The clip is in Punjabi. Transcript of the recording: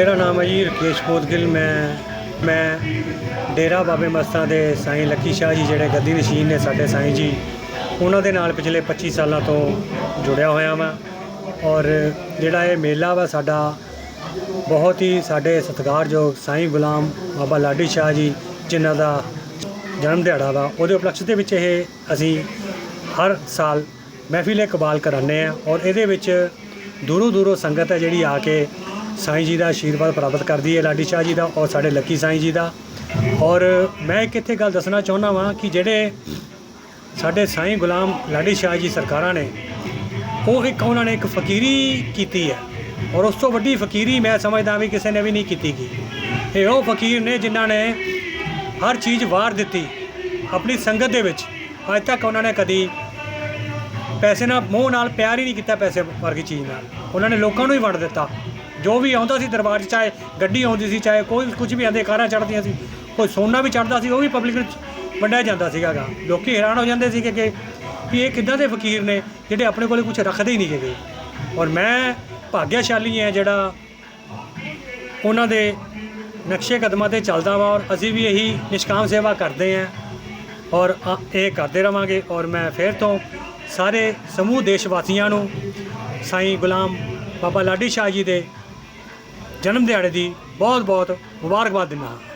ਮੇਰਾ ਨਾਮ ਹੈ ਜੀ ਰਕੇਸ਼ ਕੋਤਗਿਲ ਮੈਂ ਮੈਂ ਡੇਰਾ ਬਾਬੇ ਮਸਤਾਂ ਦੇ ਸਾਈਂ ਲੱਕੀ ਸ਼ਾਹ ਜੀ, ਜਿਹੜੇ ਗੱਦੀ ਨਸ਼ੀਨ ਨੇ ਸਾਡੇ ਸਾਈਂ ਜੀ, ਉਹਨਾਂ ਦੇ ਨਾਲ ਪਿਛਲੇ 25 ਸਾਲਾਂ ਤੋਂ ਜੁੜਿਆ ਹੋਇਆ ਮੈਂ ਔਰ ਜਿਹੜਾ ਇਹ ਮੇਲਾ ਵਾ ਸਾਡਾ, ਬਹੁਤ ਹੀ ਸਾਡੇ ਸਤਿਕਾਰਯੋਗ ਸਾਈਂ ਗੁਲਾਮ ਬਾਬਾ ਲਾਡੀ ਸ਼ਾਹ ਜੀ, ਜਿਨ੍ਹਾਂ ਦਾ ਜਨਮ ਦਿਹਾੜਾ ਵਾ, ਉਹਦੇ ਉਪਲਕਸ਼ ਦੇ ਵਿੱਚ ਇਹ ਅਸੀਂ ਹਰ ਸਾਲ ਮਹਿਫਿਲ ਇਕਬਾਲ ਕਰਾਉਂਦੇ ਆ ਔਰ ਇਹਦੇ ਵਿੱਚ ਦੂਰੋਂ ਦੂਰੋਂ ਸੰਗਤ ਹੈ ਜਿਹੜੀ ਆ ਕੇ ਸਾਈਂ ਜੀ ਦਾ ਆਸ਼ੀਰਵਾਦ ਪ੍ਰਾਪਤ ਕਰਦੀ ਹੈ ਲਾਡੀ ਸ਼ਾਹ ਜੀ ਦਾ ਔਰ ਸਾਡੇ ਲੱਕੀ ਸਾਈਂ ਜੀ ਦਾ। ਔਰ ਮੈਂ ਇੱਕ ਇੱਥੇ ਗੱਲ ਦੱਸਣਾ ਚਾਹੁੰਦਾ ਵਾਂ ਕਿ ਜਿਹੜੇ ਸਾਡੇ ਸਾਈਂ ਗੁਲਾਮ ਲਾਡੀ ਸ਼ਾਹ ਜੀ ਸਰਕਾਰਾਂ ਨੇ, ਉਹ ਇੱਕ ਉਹਨਾਂ ਨੇ ਇੱਕ ਫਕੀਰੀ ਕੀਤੀ ਹੈ ਔਰ ਉਸ ਤੋਂ ਵੱਡੀ ਫਕੀਰੀ ਮੈਂ ਸਮਝਦਾ ਵੀ ਕਿਸੇ ਨੇ ਵੀ ਨਹੀਂ ਕੀਤੀ ਗੀ। ਇਹ ਉਹ ਫਕੀਰ ਨੇ ਜਿਨ੍ਹਾਂ ਨੇ ਹਰ ਚੀਜ਼ ਵਾਰ ਦਿੱਤੀ ਆਪਣੀ ਸੰਗਤ ਦੇ ਵਿੱਚ। ਅੱਜ ਤੱਕ ਉਹਨਾਂ ਨੇ ਕਦੀ ਪੈਸੇ ਨਾਲ ਮੋਹ ਨਾਲ ਪਿਆਰ ਹੀ ਨਹੀਂ ਕੀਤਾ ਪੈਸੇ ਵਰਗੀ ਚੀਜ਼ ਨਾਲ। ਉਹਨਾਂ ਨੇ ਲੋਕਾਂ ਨੂੰ ਹੀ ਵੰਡ ਦਿੱਤਾ। ਜੋ ਵੀ ਆਉਂਦਾ ਸੀ ਦਰਬਾਰ 'ਚ, ਚਾਹੇ ਗੱਡੀ ਆਉਂਦੀ ਸੀ, ਚਾਹੇ ਕੋਈ ਕੁਝ ਵੀ ਆਂਦੇ ਕਾਰਾਂ ਚੜ੍ਹਦੀਆਂ ਸੀ, ਕੋਈ ਸੋਨਾ ਵੀ ਚੜ੍ਹਦਾ ਸੀ, ਉਹ ਵੀ ਪਬਲਿਕ ਨੂੰ ਵੰਡਿਆ ਜਾਂਦਾ ਸੀਗਾ ਗਾ। ਲੋਕੀ ਹੈਰਾਨ ਹੋ ਜਾਂਦੇ ਸੀ ਕਿ ਕਿ ਵੀ ਇਹ ਕਿੱਦਾਂ ਦੇ ਫਕੀਰ ਨੇ, ਜਿਹੜੇ ਆਪਣੇ ਕੋਲੇ ਕੁਝ ਰੱਖਦੇ ਹੀ ਨਹੀਂ ਹੈਗੇ ਔਰ ਮੈਂ ਭਾਗਿਆਸ਼ਾਲੀ ਹਾਂ ਜਿਹੜਾ ਉਹਨਾਂ ਦੇ ਨਕਸ਼ੇ ਕਦਮਾਂ ਤੇ ਚੱਲਦਾ ਵਾ ਔਰ ਅਸੀਂ ਵੀ ਇਹੀ ਨਿਸ਼ਕਾਮ ਸੇਵਾ ਕਰਦੇ ਹਾਂ ਔਰ ਇਹ ਕਰਦੇ ਰਵਾਂਗੇ ਔਰ ਮੈਂ ਫਿਰ ਤੋਂ ਸਾਰੇ ਸਮੂਹ ਦੇਸ਼ ਵਾਸੀਆਂ ਨੂੰ ਸਾਈਂ ਗੁਲਾਮ ਬਾਬਾ ਲਾਡੀ ਸ਼ਾਹ ਜੀ ਦੇ ਜਨਮ ਦਿਹਾੜੇ ਦੀ ਬਹੁਤ ਬਹੁਤ ਮੁਬਾਰਕਬਾਦ ਦਿੰਦਾ ਹਾਂ।